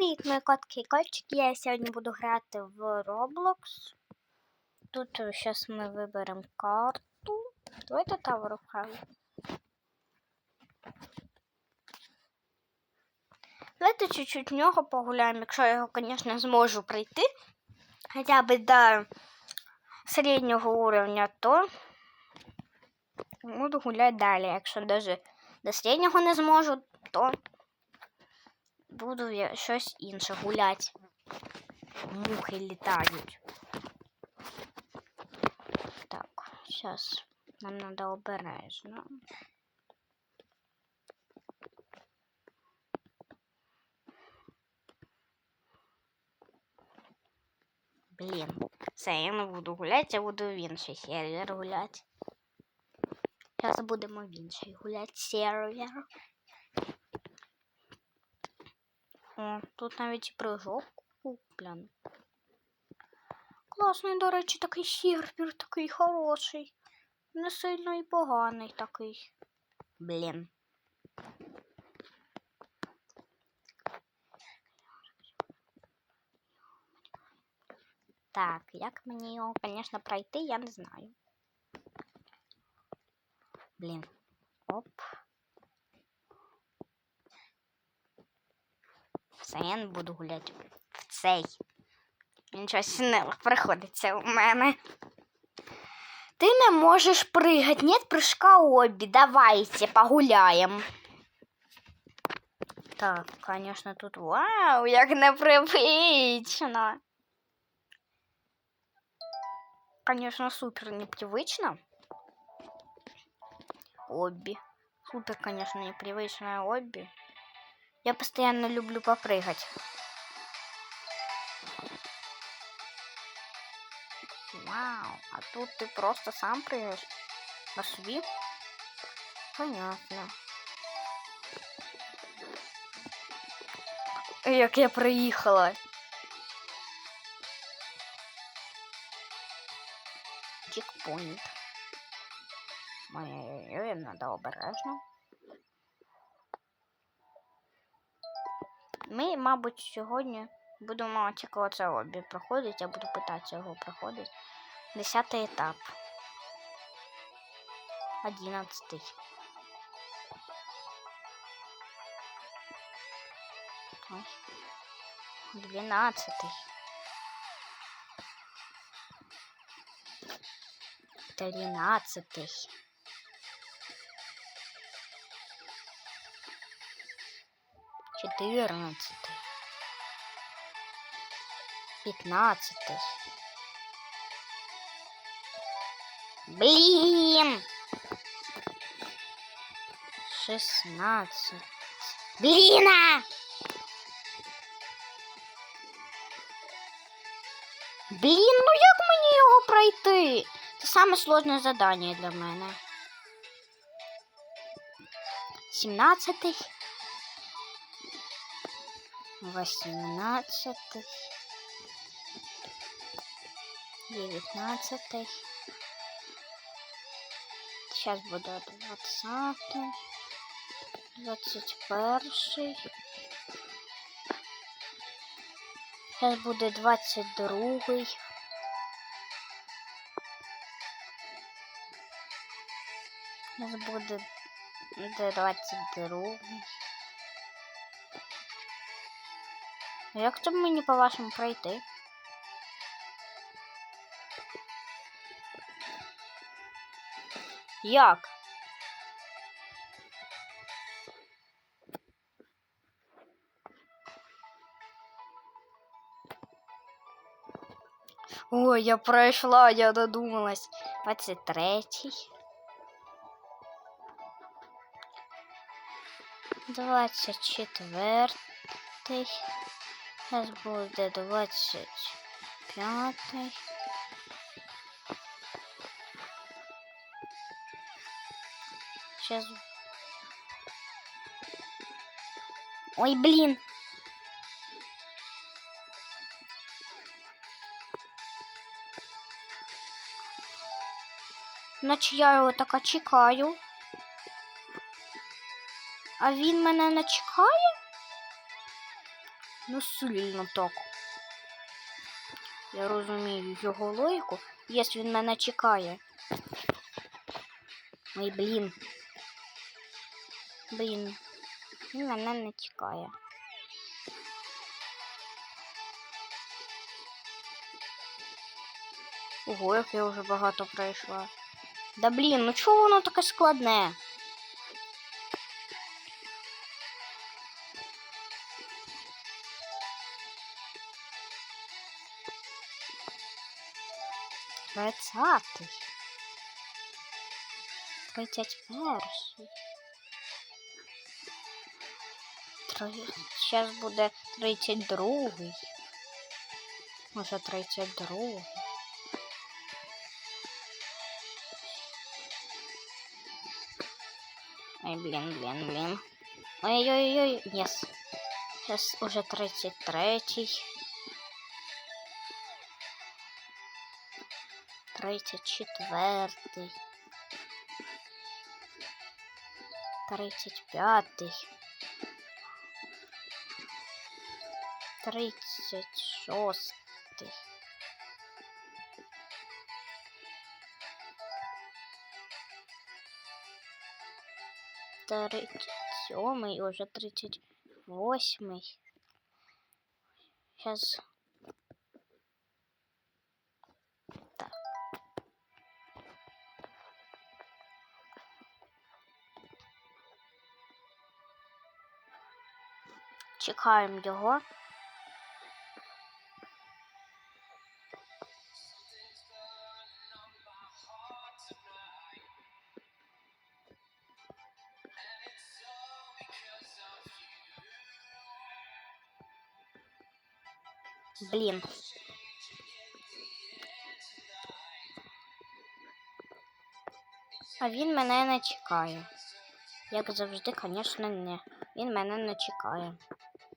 привіт, мої котки і котчики. Я сьогодні буду грати в Roblox. Тут зараз ми виберемо карту. Давайте Tower of Hell. Давайте чуть-чуть в нього погуляємо, якщо я його, звісно, зможу пройти. Хоча б до середнього уровня, то буду гуляти далі. Якщо навіть до середнього не зможу, то буду я щось інше гуляти. Мухи літають. Так, зараз нам треба обережно. Блін, все, я не буду гуляти, я буду в інший сервер гуляти. Зараз будемо в інший гуляти сервер. О, тут навіть і прыжок куплен. Класний, до речі, такий сервер, такий хороший. Не сильно і поганий такий. Блін. Так, як мені його, звісно, пройти, я не знаю. Блін. Оп. Все, я не буду гуляти в цей. Він щось не приходиться у мене. Ти не можеш пригати. Нет прыжка обі. Давайте погуляємо. Так, конечно, тут вау, як непривично. Конечно, супер непривычно. Обби. Супер, конечно, непривычная обби. Я постоянно люблю попрыгать. Вау, а тут ты просто сам прыгаешь? На собі? Понятно. Як я приїхала. Чекпоінт. Ой-ой-ой, надо обережно. Ми, мабуть, сьогодні будемо тільки оце обі проходити. Я буду питатися його проходити. Десятий етап. Одинадцятий. Двенадцатый. Тринадцатый. Четырнадцатый. Пятнадцатый. Блин! Шестнадцать. Блин! а! Блін, ну як мені його пройти? Це саме сложне завдання для мене. Сімнадцятий. Восемнадцятий. Дев'ятнадцятий. Сейчас буде двадцятий. Двадцять перший. Зараз буде 22. Зараз буде де 22. Як це мені по-вашому пройти? Як? Ой, я пройшла, я додумалась. 23. 24. Зараз буде 25. Сейчас. Ой, блин. Наче я його така чекаю. А він мене не чекає? Ну, сильно так. Я розумію його логіку, якщо він мене чекає. Ой, блін. Блін. Він мене не чекає. Ого, як я вже багато пройшла. Да блін, ну чого воно таке складне? Тридцятий. Тридцять перший. Три... Зараз буде тридцять другий. Може тридцять другий. Ой, блин, блин, блин. Ой-ой-ой, yes. Сейчас уже 33. 34. 35. 36. тридцать сьомий, уже тридцать восьмий. Сейчас. Чекаємо його. Блін. А він мене не чекає. Як завжди, звісно, не. Він мене не чекає.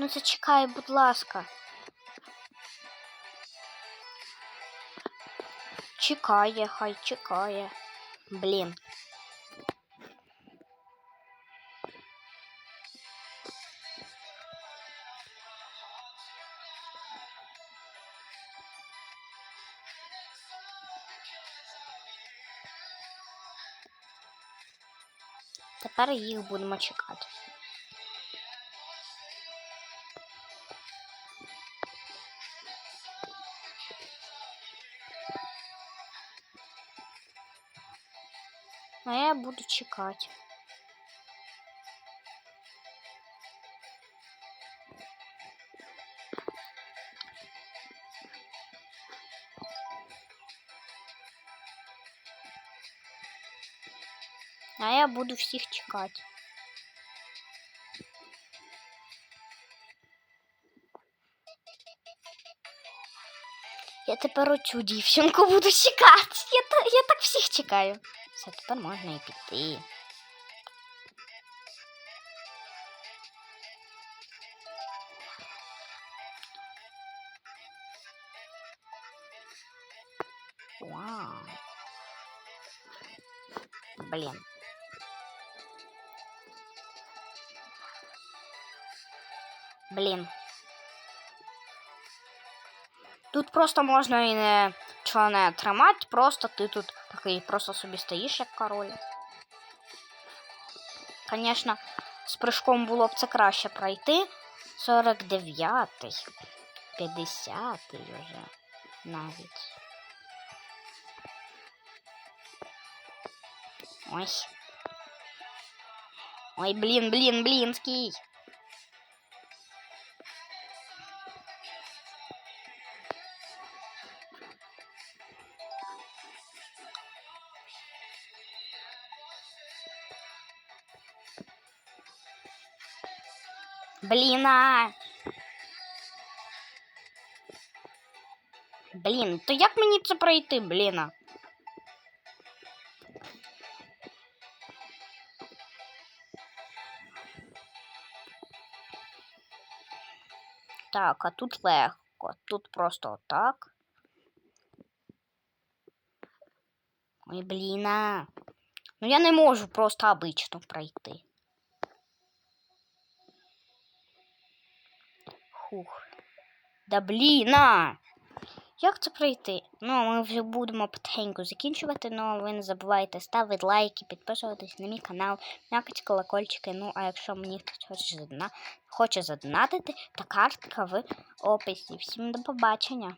Ну зачекай, будь ласка. Чекає, хай чекає. Блін. Тепер їх будемо чекати. А я буду чекати. А я буду всіх чекати. Я тепер оцю дівчинку буду чекати. Я, я так всіх чекаю. Все, тепер можна і піти. Вау. Блін. Блін. Тут просто можна і не чого не тримати, просто ти тут такий просто собі стоїш як король. Звісно, з прыжком було б це краще пройти. 49-й, 50-й вже навіть. Ось. Ой, блін, блін, блінський. Блін, а. Блін, то як мені це пройти, блін? Так, а тут легко. Тут просто отак. Ой, блін. а. Ну я не можу просто обично пройти. Хух. Да блін. а! Як це пройти? Ну, ми вже будемо потихеньку закінчувати, але ви не забувайте ставити лайки, підписуватись на мій канал, м'якать колокольчики. Ну, а якщо мені хтось хоче, задна... хоче задонатити, то картка в описі. Всім до побачення.